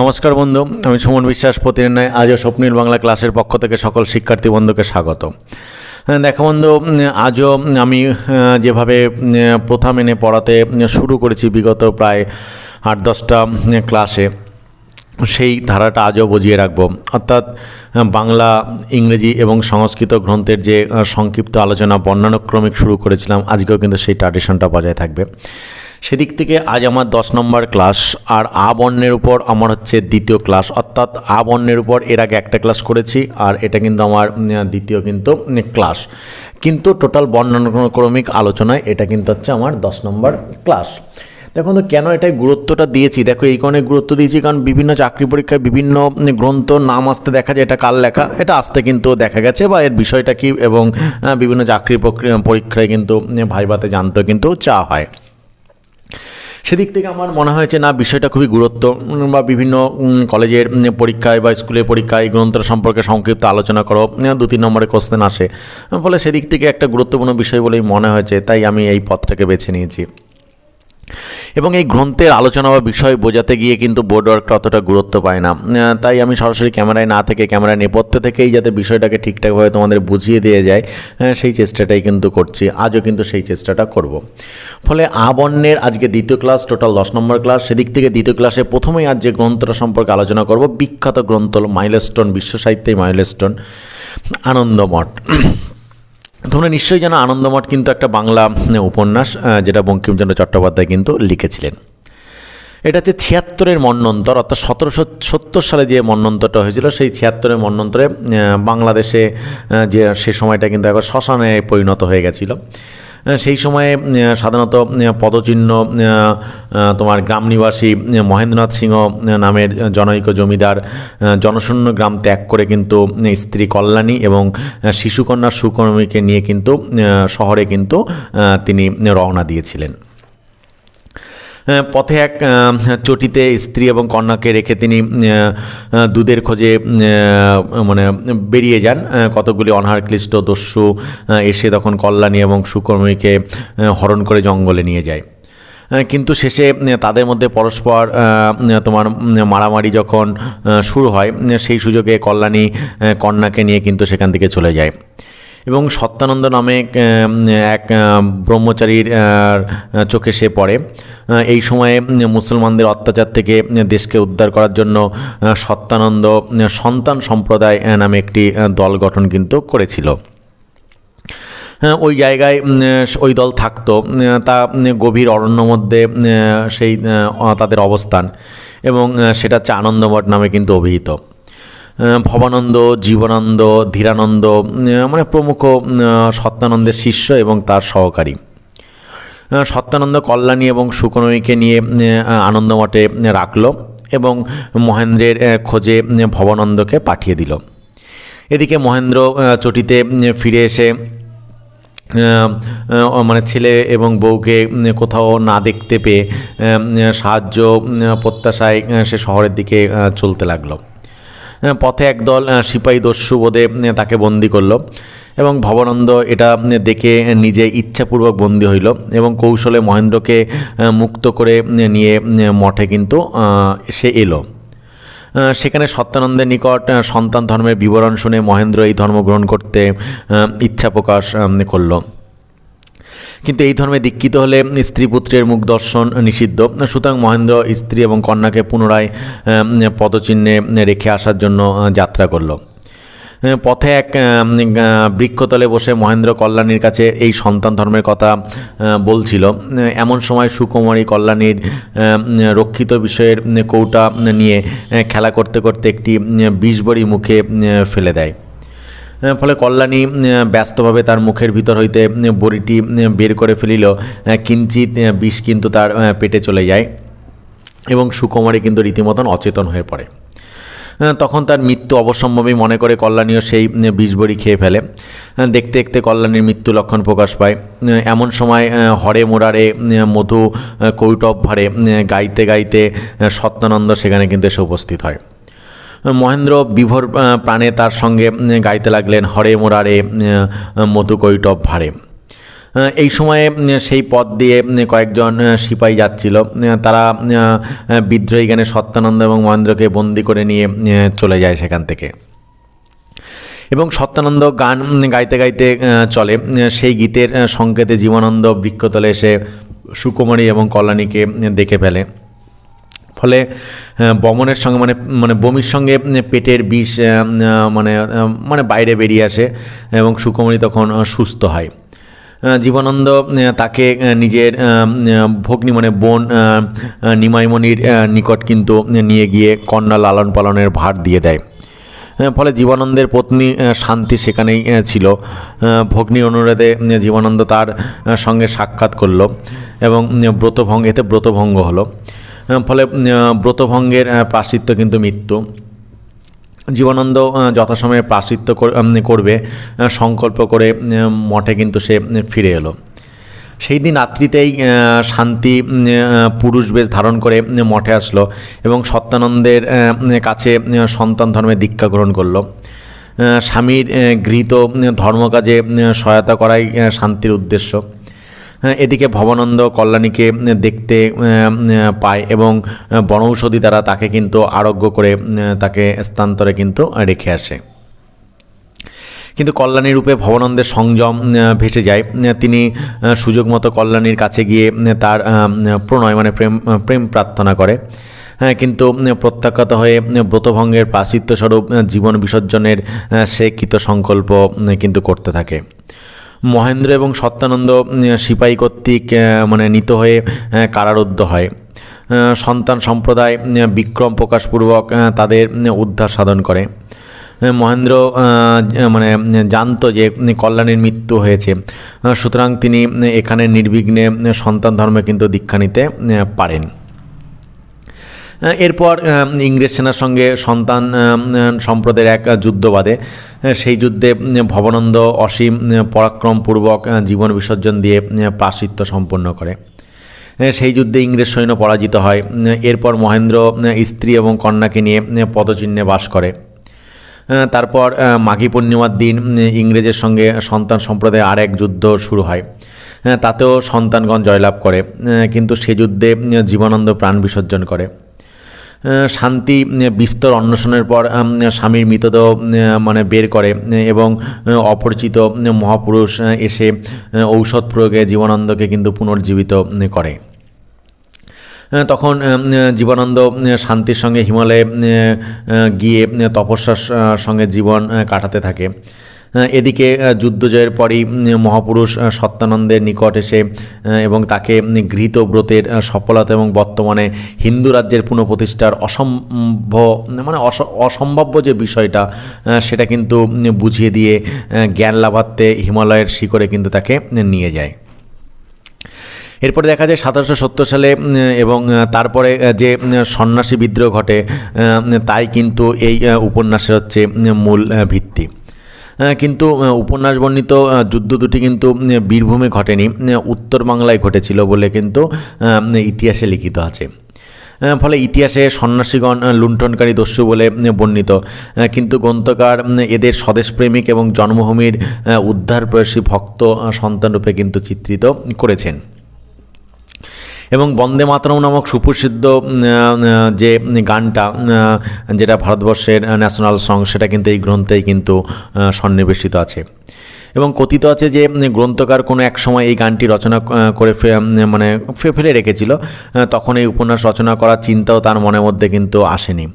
নমস্কার বন্ধু আমি সুমন বিশ্বাস প্রতিদিন নয় আজও স্বপ্নীল বাংলা ক্লাসের পক্ষ থেকে সকল শিক্ষার্থী বন্ধুকে স্বাগত। হ্যাঁ, দেখো বন্ধু আজও আমি যেভাবে উম, প্রথা মেনে পড়াতে শুরু করেছি বিগত প্রায় আট দশটা ক্লাসে সেই ধারাটা আজও বজিয়ে রাখব। অর্থাৎ বাংলা ইংরেজি এবং সংস্কৃত গ্রন্থের যে সংক্ষিপ্ত আলোচনা বর্ণানুক্রমিক শুরু করেছিলাম আজকেও কিন্তু সেই ট্র্যাডিশনটা বজায় থাকবে। সেদিক থেকে আজ আমার দশ নম্বর ক্লাস, আর আ বর্ণের উপর আমার হচ্ছে দ্বিতীয় ক্লাস। অর্থাৎ আ বর্ণের উপর এর আগে একটা ক্লাস করেছি, আর এটা কিন্তু আমার দ্বিতীয় কিন্তু ক্লাস। কিন্তু টোটাল বর্ণানুক্রমিক আলোচনায় এটা কিন্তু হচ্ছে আমার দশ নম্বর ক্লাস। দেখুন তো কেন এটাই গুরুত্বটা দিয়েছি? দেখো এই কারণে গুরুত্ব দিয়েছি কারণ বিভিন্ন চাকরি পরীক্ষায় বিভিন্ন গ্রন্থ নাম আসতে দেখা যায়, এটা কাল লেখা? এটা আসতে কিন্তু দেখা গেছে বা এর বিষয়টা কি? এবং বিভিন্ন চাকরি পরীক্ষায় কিন্তু ভাইবাতে জানতে কিন্তু চা হয়। সেদিক থেকে আমার মনে হয়েছে, না, বিষয়টা খুবই গুরুত্ব বা বিভিন্ন কলেজের পরীক্ষায় বা স্কুলের পরীক্ষায় গ্রন্থ সম্পর্কে সংক্ষিপ্ত আলোচনা করো দু তিন নম্বরে কোশ্চেন আসে। ফলে সেদিক থেকে একটা গুরুত্বপূর্ণ বিষয় বলেই মনে হয়েছে, তাই আমি এই পথটাকে বেছে নিয়েছি। এবং এই গ্রন্থের আলোচনা বা বিষয় বোঝাতে গিয়ে কিন্তু বোর্ড ওয়ার্কটা অতটা গুরুত্ব পায় না। তাই আমি সরাসরি ক্যামেরায় না থেকে, ক্যামেরায় নেপথ্যে থেকেই যাতে বিষয়টাকে ঠিকঠাকভাবে তোমাদের বুঝিয়ে দিয়ে যায় সেই চেষ্টাটাই কিন্তু করছি। আজও কিন্তু সেই চেষ্টাটা করব। ফলে আবর্ণের আজকে দ্বিতীয় ক্লাস, টোটাল দশ নম্বর ক্লাস, সেদিক থেকে দ্বিতীয় ক্লাসে প্রথমেই আজ যে গ্রন্থটা সম্পর্কে আলোচনা করব, বিখ্যাত গ্রন্থ হল মাইলস্টোন, বিশ্ব সাহিত্যে মাইলস্টোন, আনন্দমঠ। তোমরা নিশ্চয়ই জানো আনন্দমঠ কিন্তু একটা বাংলা উপন্যাস যেটা বঙ্কিমচন্দ্র চট্টোপাধ্যায় কিন্তু লিখেছিলেন। এটা হচ্ছে ছিয়াত্তরের মন্নন্তর, অর্থাৎ সতেরোশো সত্তর সালে যে মন্নন্তরটা হয়েছিল, সেই ছিয়াত্তরের মন্নন্তরে বাংলাদেশে যে সে সময়টা কিন্তু একবার শ্মশানে পরিণত হয়ে গেছিল। সেই সময়ে সাধারণত পদচিহ্ন তোমার গ্রাম নিবাসী মহেন্দ্রনাথ সিংহ নামের জনৈক জমিদার জনশূন্য গ্রাম ত্যাগ করে কিন্তু স্ত্রী কল্যাণী এবং শিশুকন্যা সুকর্মীকে নিয়ে কিন্তু শহরে কিন্তু তিনি রওনা দিয়েছিলেন। পথে এক চটিতে স্ত্রী এবং কন্যাকে রেখে তিনি দুধের খোঁজে মানে বেরিয়ে যান। কতগুলি অনাহার ক্লিষ্ট দস্যু এসে তখন কল্যাণী এবং সুকর্মীকে হরণ করে জঙ্গলে নিয়ে যায়। কিন্তু শেষে তাদের মধ্যে পরস্পর তোমার মারামারি যখন শুরু হয় সেই সুযোগে কল্যাণী কন্যাকে নিয়ে কিন্তু সেখান থেকে চলে যায়। এবং সত্যানন্দ নামে এক ব্রহ্মচারীর চোখে সে পড়ে। এই সময়ে মুসলমানদের অত্যাচার থেকে দেশকে উদ্ধার করার জন্য সত্যানন্দ সন্তান সম্প্রদায় নামে একটি দল গঠন কিন্তু করেছিল। হ্যাঁ, ওই জায়গায় ওই দল থাকতো তা গভীর অরণ্য মধ্যে সেই তাদের অবস্থান এবং সেটা হচ্ছে আনন্দমঠ নামে কিন্তু অভিহিত। ভবানন্দ, জীবনানন্দ, ধীরানন্দ মানে প্রমুখ সত্যানন্দের শিষ্য এবং তার সহকারী। সত্যানন্দ কল্যাণী এবং সুকনৈকে নিয়ে আনন্দমঠে রাখল এবং মহেন্দ্রের খোঁজে ভবানন্দকে পাঠিয়ে দিল। এদিকে মহেন্দ্র চটিতে ফিরে এসে মানে ছেলে এবং বউকে কোথাও না দেখতে পেয়ে সাহায্য প্রত্যাশায় সে শহরের দিকে চলতে লাগল। পথে একদল সিপাহী দস্যু বোধে তাকে বন্দি করল এবং ভবানন্দ এটা দেখে নিজে ইচ্ছাপূর্বক বন্দী হইল এবং কৌশলে মহেন্দ্রকে মুক্ত করে নিয়ে মঠে কিন্তু সে এলো। সেখানে সত্যানন্দের নিকট সন্তান ধর্মের বিবরণ শুনে মহেন্দ্র এই ধর্ম গ্রহণ করতে ইচ্ছা প্রকাশ করল। কিন্তু এই ধর্মে দীক্ষিত হলে স্ত্রী পুত্রের মুখ দর্শন নিষিদ্ধ। সুতরাং মহেন্দ্র স্ত্রী এবং কন্যাকে পুনরায় পদচিহ্নে রেখে আসার জন্য যাত্রা করল। পথে এক বৃক্ষতলে বসে মহেন্দ্র কল্যাণীর কাছে এই সন্তান ধর্মের কথা বলছিল। এমন সময় সুকুমারী কল্যাণীর রক্ষিত বিষয়ের কৌটা নিয়ে খেলা করতে করতে একটি বিষবড়ি মুখে ফেলে দেয়। ফলে কল্যাণী ব্যস্তভাবে তার মুখের ভিতর হইতে বড়িটি বের করে ফেলিল কিঞ্চিত বিষ কিন্তু তার পেটে চলে যায় এবং সুকুমারী কিন্তু রীতিমতন অচেতন হয়ে পড়ে। তখন তার মৃত্যু অবসম্ভবই মনে করে কল্যাণীও সেই বিষবড়ি খেয়ে ফেলে। দেখতে দেখতে কল্যাণীর মৃত্যু লক্ষণ প্রকাশ পায়। এমন সময় হরে মোরারে মধু কৈটব ভারে গাইতে গাইতে সত্যানন্দ সেখানে কিন্তু এসে উপস্থিত হয়। মহেন্দ্র বিভোর প্রাণে তার সঙ্গে গাইতে লাগলেন হরে মোরারে উম, মধু কৈটব ভারে। এই সময়ে সেই পথ দিয়ে কয়েকজন সিপাহী যাচ্ছিল। তারা বিদ্রোহী জ্ঞানে সত্যানন্দ এবং মহেন্দ্রকে বন্দি করে নিয়ে চলে যায় সেখান থেকে। এবং সত্যানন্দ গান গাইতে গাইতে চলে। সেই গীতের সংকেতে জীবনানন্দ বৃক্ষতলে এসে সুকুমারী এবং কল্যাণীকে দেখে ফেলে। ফলে বমনের সঙ্গে মানে মানে বমির সঙ্গে পেটের বিষ মানে মানে বাইরে বেরিয়ে আসে এবং সুকুমারী তখন সুস্থ হয়। আহ, জীবনানন্দ তাকে নিজের ভগ্নী মানে বোন নিমাইমণির নিকট কিন্তু নিয়ে গিয়ে কন্যা লালন পালনের ভার দিয়ে দেয়। ফলে জীবনানন্দের পত্নী শান্তি সেখানেই ছিল। আহ, ভগ্নীর অনুরোধে উম, জীবনানন্দ তার সঙ্গে সাক্ষাৎ করল এবং ব্রতভঙ্গ এতে ব্রতভঙ্গ হলো। ফলে ব্রতভঙ্গের প্রাশ্চিত্য কিন্তু মৃত্যু। জীবনানন্দ যথাসময়ে প্রাশ্চিত্য করবে সংকল্প করে মঠে কিন্তু সে ফিরে এলো। সেই দিন রাত্রিতেই শান্তি পুরুষ বেশ ধারণ করে মঠে আসলো এবং সত্যানন্দের কাছে সন্তান ধর্মে দীক্ষা গ্রহণ করল। স্বামীর গৃহীত ধর্মকাজে সহায়তা করাই শান্তির উদ্দেশ্য। এদিকে ভবানন্দ কল্যাণীকে দেখতে পায় এবং বনৌষধি দ্বারা তাকে কিন্তু আরোগ্য করে তাকে স্থানান্তরে কিন্তু রেখে আসে। কিন্তু কল্যাণী রূপে ভবানন্দের সংযম ভেসে যায়। তিনি সুযোগ মতো কল্যাণীর কাছে গিয়ে তার প্রণয় মানে প্রেম প্রেম প্রার্থনা করে। হ্যাঁ কিন্তু প্রত্যাখ্যাত হয়ে ব্রতভঙ্গের প্রাচিত্য স্বরূপ জীবন বিসর্জনের সে কৃত সংকল্প কিন্তু করতে থাকে। মহেন্দ্র এবং সত্যানন্দ সিপাহী কর্তৃক মানে নিত হয়ে কারারুদ্ধ হয়। সন্তান সম্প্রদায় বিক্রম প্রকাশপূর্বক তাদের উদ্ধার সাধন করে। মহেন্দ্র মানে জানতো যে কল্যাণীর মৃত্যু হয়েছে। সুতরাং তিনি এখানে নির্বিঘ্নে সন্তান ধর্মে কিন্তু দীক্ষা নিতে পারেন। এরপর ইংরেজ সেনার সঙ্গে সন্তান সম্প্রদায়ের এক যুদ্ধ আহ, সেই যুদ্ধে ভবানন্দ অসীম পরাক্রমপূর্বক জীবন বিসর্জন দিয়ে প্রাশ্চিত্য সম্পন্ন করে। সেই যুদ্ধে ইংরেজ সৈন্য পরাজিত হয় এরপর মহেন্দ্র স্ত্রী এবং কন্যাকে নিয়ে পদচিহ্নে বাস করে। তারপর মাঘী পূর্ণিমার দিন ইংরেজের সঙ্গে সন্তান সম্প্রদায়ে আর এক যুদ্ধ শুরু হয়। তাতেও সন্তানগণ জয়লাভ করে। কিন্তু সে যুদ্ধে জীবনানন্দ প্রাণ বিসর্জন করে। শান্তি বিস্তর অন্বেষণের পর স্বামীর মৃতদেহ মানে বের করে এবং অপরিচিত মহাপুরুষ এসে ঔষধ প্রয়োগে জীবনানন্দকে কিন্তু পুনর্জীবিত করে। তখন জীবনানন্দ শান্তির সঙ্গে হিমালয়ে গিয়ে তপস্যার সঙ্গে জীবন কাটাতে থাকে। এদিকে আহ, যুদ্ধ জয়ের পরই মহাপুরুষ সত্যানন্দের নিকট এসে এবং তাকে গৃহীত ব্রতের সফলতা এবং বর্তমানে হিন্দু রাজ্যের পুনঃপ্রতিষ্ঠার অসম্ভব মানে অস- অসম্ভাব্য যে বিষয়টা সেটা কিন্তু বুঝিয়ে দিয়ে জ্ঞান লাভার্থে হিমালয়ের শিখরে কিন্তু তাকে নিয়ে যায়। এরপরে দেখা যায় সতেরোশো সত্তর সালে এবং তারপরে যে সন্ন্যাসী বিদ্রোহ ঘটে তাই কিন্তু এই উপন্যাসের হচ্ছে মূল ভিত্তি। কিন্তু উপন্যাস বর্ণিত যুদ্ধ দুটি কিন্তু বীরভূমে ঘটেনি উত্তর বাংলায় ঘটেছিল বলে কিন্তু ইতিহাসে লিখিত আছে। ফলে ইতিহাসে সন্ন্যাসীগণ লুণ্ঠনকারী দস্যু বলে বর্ণিত। কিন্তু গ্রন্থকার এদের স্বদেশপ্রেমিক এবং জন্মভূমির উদ্ধার প্রয়াসী ভক্ত সন্তানরূপে কিন্তু চিত্রিত করেছেন। এবং বন্দে মাতরম নামক সুপ্রসিদ্ধ যে গানটা যেটা ভারতবর্ষের ন্যাশনাল সং সেটা কিন্তু এই গ্রন্থেই কিন্তু সন্নিবেশিত আছে। এবং কথিত আছে যে গ্রন্থকার কোনো এক সময় এই গানটি রচনা করে মানে ফে- ফেলে রেখেছিল। তখন এই উপন্যাস রচনা করার চিন্তাও তার মনের মধ্যে কিন্তু আসেনি।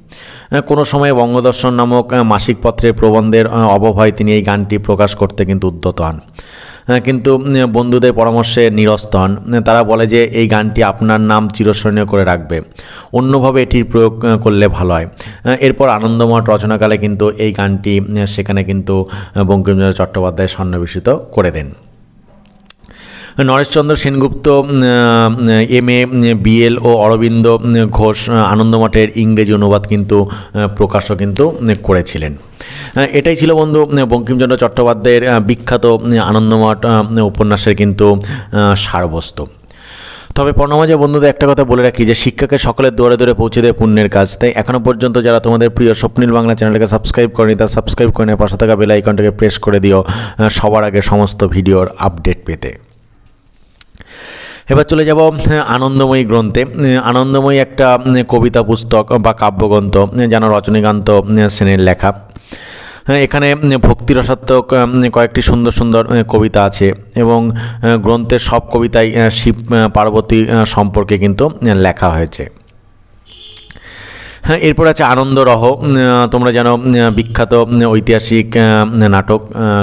কোনো সময় বঙ্গদর্শন নামক মাসিক পত্রে প্রবন্ধের অবভয় তিনি এই গানটি প্রকাশ করতে কিন্তু উদ্যত হন। কিন্তু বন্ধুদের পরামর্শে নিরস্ত হন। তারা বলে যে, এই গানটি আপনার নাম চিরস্মরণীয় করে রাখবে। অন্যভাবে এটির প্রয়োগ করলে ভালো হয়। এরপর আনন্দমঠ রচনাকালে কিন্তু এই গানটি সেখানে কিন্তু বঙ্কিমচন্দ্র চট্টোপাধ্যায় সন্নিবেশিত করে দেন। Nareshchandra Sengupta M, A BL ও অরবিন্দ ঘোষ, আনন্দমঠের ইংরেজি অনুবাদ কিন্তু প্রকাশও কিন্তু করেছিলেন। এটাই ছিল বন্ধু বঙ্কিমচন্দ্র চট্টোপাধ্যায়ের বিখ্যাত আনন্দমঠ উপন্যাসের কিন্তু সারবস্তু। তবে পর্ণমাজে বন্ধুদের একটা কথা বলে রাখি যে শিক্ষাকে সকলের দৌড়ে দৌড়ে পৌঁছে দেয় পুণ্যের কাজ। তাই এখনও পর্যন্ত যারা তোমাদের প্রিয় স্বপ্নীল বাংলা চ্যানেলকে সাবস্ক্রাইব করেনি তা সাবস্ক্রাইব করে পাশে থাকা বেল আইকনটাকে প্রেস করে দিও সবার আগে সমস্ত ভিডিওর আপডেট পেতে। এবার চলে যাব হ্যাঁ, আনন্দময়ী গ্রন্থে। আনন্দময়ী একটা কবিতা পুস্তক বা কাব্যগ্রন্থ যেন রজনীকান্ত সেনের লেখা। হ্যাঁ, এখানে উম, ভক্তিরসাত্মক কয়েকটি সুন্দর সুন্দর কবিতা আছে এবং গ্রন্থের সব কবিতাই শিব পার্বতী সম্পর্কে কিন্তু লেখা হয়েছে। হ্যাঁ এরপর আছে আনন্দরহ তোমরা জানো বিখ্যাত ঐতিহাসিক নাটক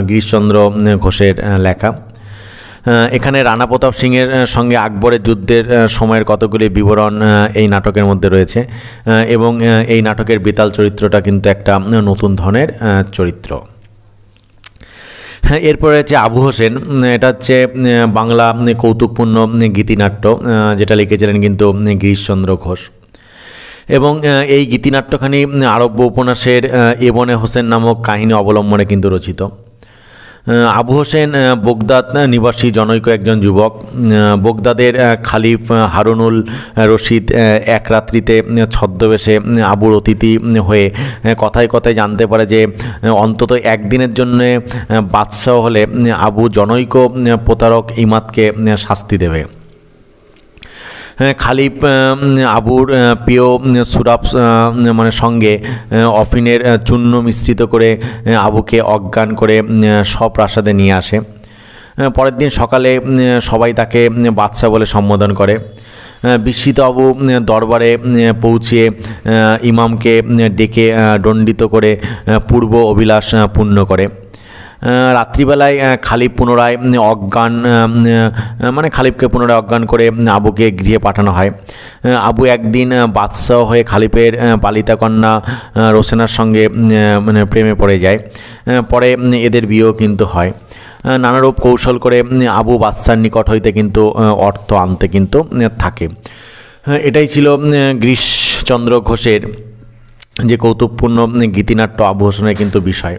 গিরিশচন্দ্র ঘোষের লেখা। এখানে রানা প্রতাপ সিংয়ের সঙ্গে আকবরের যুদ্ধের সময়ের কতগুলি বিবরণ এই নাটকের মধ্যে রয়েছে। এবং এই নাটকের বেতাল চরিত্রটা কিন্তু একটা নতুন ধরনের চরিত্র। হ্যাঁ এরপরে হচ্ছে আবু হোসেন এটা হচ্ছে বাংলা কৌতুকপূর্ণ গীতিনাট্য যেটা লিখেছিলেন কিন্তু গিরিশচন্দ্র ঘোষ। এবং এই গীতিনাট্যখানি আরব্য উপন্যাসের এবনে হোসেন নামক কাহিনী অবলম্বনে কিন্তু রচিত। আবু হোসেন বোগদাদ নিবাসী জনৈক একজন যুবক। বোগদাদের খালিফ হারুনুল রশিদ এক রাত্রিতে ছদ্মবেশে আবুর অতিথি হয়ে কথায় কথায় জানতে পারে যে অন্তত একদিনের জন্য বাদশাহ হলে আবু জনৈক প্রতারক ইমাদকে শাস্তি দেবে। হ্যাঁ, খালিফ আবুর প্রিয় সুরাব মানে সঙ্গে অফিনের চূর্ণ মিশ্রিত করে আবুকে অজ্ঞান করে উম, স্বপ্রাসাদে নিয়ে আসে। পরের দিন সকালে সবাই তাকে বাদশা বলে সম্বোধন করে। বিস্মিত আবু দরবারে পৌঁছিয়ে ইমামকে ডেকে দণ্ডিত করে পূর্ব অভিলাষ পূর্ণ করে। রাত্রিবেলায় খালিফ পুনরায় অজ্ঞান মানে খালিফকে পুনরায় অজ্ঞান করে আবুকে গৃহে পাঠানো হয়। আবু একদিন বাদশাহ হয়ে খালিফের পালিতা কন্যা রোসেনার সঙ্গে মানে প্রেমে পড়ে যায়। পরে এদের বিয়েও কিন্তু হয়। নানারূপ কৌশল করে আবু বাদশার নিকট হইতে কিন্তু অর্থ আনতে কিন্তু থাকে। এটাই ছিল উম, গিরিশচন্দ্র ঘোষের যে কৌতুকপূর্ণ গীতিনাট্য আবু হোসেনের কিন্তু বিষয়।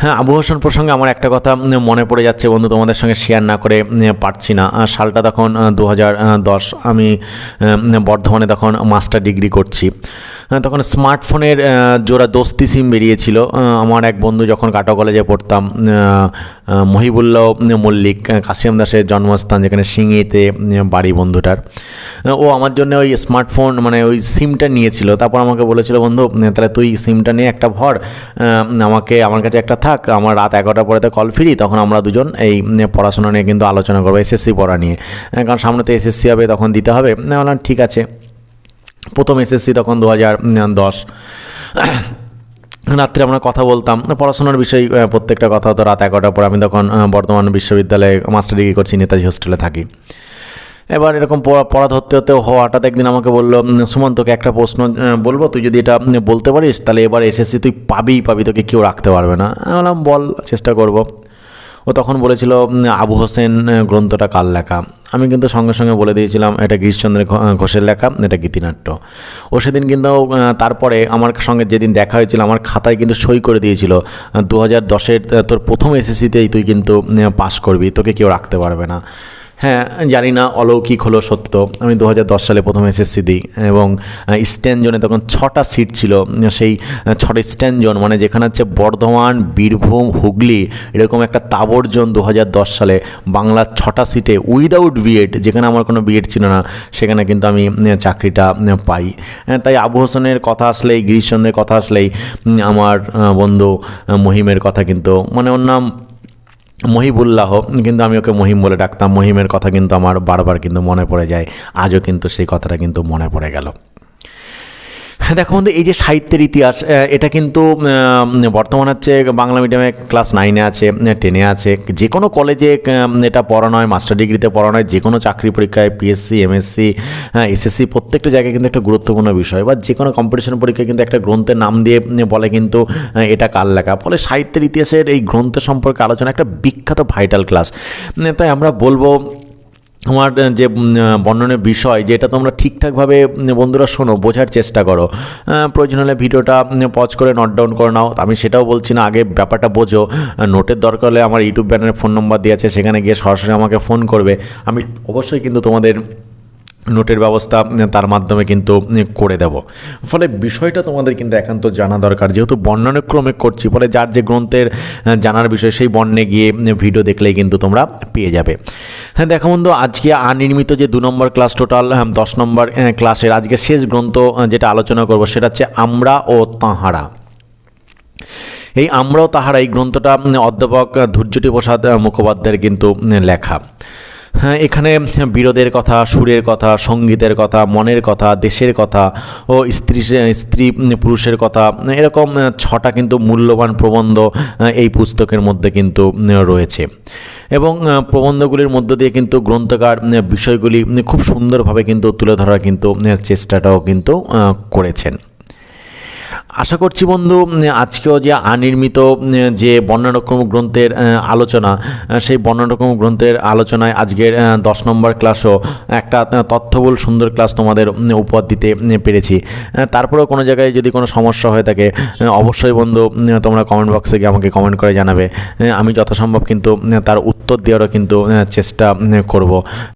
হ্যাঁ আবু হাসান প্রসঙ্গে আমার একটা কথা মনে পড়ে যাচ্ছে বন্ধু, তোমাদের সঙ্গে শেয়ার না করে পারছি না। সালটা তখন দু হাজার দশ, আমি বর্ধমানে তখন মাস্টার ডিগ্রি করছি। তখন স্মার্টফোনের জোড়া দোস্তি সিম বেরিয়েছিল। আমার এক বন্ধু যখন কাটো কলেজে পড়তাম মহিবুল্লাহ মল্লিক কাশিম দাসের জন্মস্থান যেখানে সিঙ্গিতে বাড়ি বন্ধুটার। ও আমার জন্য ওই স্মার্টফোন মানে ওই সিমটা নিয়েছিল। তারপর আমাকে বলেছিল, বন্ধু তাহলে তুই সিমটা নিয়ে একটা ভর। আমাকে, আমার কাছে একটা থাক। আমার রাত এগারোটার পরে তো কল ফিরি তখন আমরা দুজন এই পড়াশোনা নিয়ে কিন্তু আলোচনা করব এসএসসি পড়া নিয়ে। কারণ সামনে তো এসএসসি হবে, তখন দিতে হবে। না ঠিক আছে। প্রথম এসএসসি তখন দু হাজার দশ। রাত্রে আমরা কথা বলতাম। পড়াশোনার বিষয় প্রত্যেকটা কথা হতো রাত এগারোটার পর আমি তখন আহ, বর্ধমান বিশ্ববিদ্যালয়ে মাস্টার ডিগ্রি করছি নেতাজি হোস্টেলে থাকি। এবার এরকম পড়া ধরতে হতে হঠাৎ একদিন আমাকে বলল "উম, সুমন তোকে একটা প্রশ্ন বলব? তুই যদি এটা বলতে পারিস তাহলে এবার এসএসসি তুই পাবিই পাবি তোকে কেউ রাখতে পারবে না। আমি বললাম বল চেষ্টা করব। ও তখন বলেছিল আবু হোসেন গ্রন্থটা কার লেখা? আমি কিন্তু সঙ্গে সঙ্গে বলে দিয়েছিলাম, এটা গিরিশচন্দ্র ঘোষের লেখা, এটা গীতিনাট্য। ও সেদিন কিন্তু তারপরে আমার সঙ্গে যেদিন দেখা হয়েছিল, আমার খাতায় কিন্তু সই করে দিয়েছিল দু হাজার দশের তোর প্রথম এসএসসিতেই তুই কিন্তু পাশ করবি, তোকে কেউ রাখতে পারবে না। হ্যাঁ জানি না অলৌকিক হলো সত্য। আমি দু হাজার দশ সালে প্রথম এসএসসি দিই এবং স্ট্যান্ড জোনে তখন ছটা সিট ছিল। সেই ছটা স্ট্যান্ড জোন মানে যেখানে হচ্ছে বর্ধমান বীরভূম হুগলি এরকম একটা তাবর জোন দু হাজার দশ সালে। বাংলার ছটা সিটে উইদাউট বিএড যেখানে আমার কোনো বিএড ছিল না সেখানে কিন্তু আমি চাকরিটা পাই। হ্যাঁ, তাই আবু হোসেনের কথা আসলেই গিরিশচন্দ্রের কথা আসলেই আমার বন্ধু মহিমের কথা কিন্তু মানে ওর নাম মহিবুল্লাহ, কিন্তু আমি ওকে মহিম বলে ডাকতাম। মহিমের কথা কিন্তু আমার বারবার কিন্তু মনে পড়ে যায়। আজও কিন্তু সেই কথাটা কিন্তু মনে পড়ে গেল। হ্যাঁ দেখো বন্ধু, এই যে সাহিত্যের ইতিহাস এটা কিন্তু বর্তমান হচ্ছে বাংলা মিডিয়ামে ক্লাস নাইনে আছে টেনে আছে। যে কোনো কলেজে এটা পড়ানো হয় মাস্টার ডিগ্রিতে পড়ানো হয় যে কোনো চাকরি পরীক্ষায় পিএসসি এমএসসি এসএসসি প্রত্যেকটা জায়গায় কিন্তু একটা গুরুত্বপূর্ণ বিষয়। বা যে কোনো কম্পিটিশন পরীক্ষায় কিন্তু একটা গ্রন্থের নাম দিয়ে বলে কিন্তু এটা কার লেখা। ফলে সাহিত্যের ইতিহাসের এই গ্রন্থ সম্পর্কে আলোচনা একটা বিখ্যাত ভাইটাল ক্লাস তাই আমরা বলব আমার যে বর্ণনের বিষয়, যেটা তোমরা ঠিকঠাকভাবে বন্ধুরা শোনো, বোঝার চেষ্টা করো। প্রয়োজন হলে ভিডিওটা পজ করে নট ডাউন করে নাও। আমি সেটাও বলছি না, আগে ব্যাপারটা বোঝো। নোটের দরকার হলে আমার ইউটিউব ব্যানারে ফোন নম্বর দিয়ে আছে, সেখানে গিয়ে সরাসরি আমাকে ফোন করবে। আমি অবশ্যই কিন্তু তোমাদের নোটের ব্যবস্থা তার মাধ্যমে কিন্তু করে দেব। ফলে বিষয়টা তোমাদের কিন্তু একান্ত জানা দরকার। যেহেতু বর্ণানুক্রমে করছি, ফলে যার যে গ্রন্থের জানার বিষয়, সেই বর্ণে গিয়ে ভিডিও দেখলেই কিন্তু তোমরা পেয়ে যাবে। হ্যাঁ দেখো বন্ধু, আজকে অনির্মিত যে দু নম্বর ক্লাস টোটাল দশ নম্বর ক্লাসের আজকে শেষ গ্রন্থ যেটা আলোচনা করব, সেটা হচ্ছে আমরা ও তাহারা। এই আমরাও তাহারা, এই গ্রন্থটা অধ্যাপক ধৈর্যটি প্রসাদ মুখোপাধ্যায়ের কিন্তু লেখা। এখানে বিরোধের কথা, সুরের কথা, সঙ্গীতের কথা, মনের কথা, দেশের কথা ও স্ত্রী স্ত্রী পুরুষের কথা, এরকম ছটা কিন্তু মূল্যবান প্রবন্ধ এই পুস্তকের মধ্যে কিন্তু রয়েছে। এবং প্রবন্ধগুলির মধ্য দিয়ে কিন্তু গ্রন্থকার বিষয়গুলি খুব সুন্দরভাবে কিন্তু তুলে ধরার কিন্তু চেষ্টাটাও কিন্তু করেছেন। আশা করছি বন্ধু আজকেও যে অনির্মিত যে বর্ণানুক্রম গ্রন্থের আলোচনা সেই বর্ণানুক্রম গ্রন্থের আলোচনায় আজকের দশ নম্বর ক্লাসও একটা আহ, তথ্যবহুল সুন্দর ক্লাস তোমাদের উপহার দিতে পেরেছি। তারপরেও কোনো জায়গায় যদি কোনো সমস্যা হয়ে থাকে অবশ্যই বন্ধু তোমরা কমেন্ট বক্সে গিয়ে আমাকে কমেন্ট করে জানাবে। আমি যথাসম্ভব কিন্তু তার উত্তর দেওয়ারও কিন্তু চেষ্টা করব।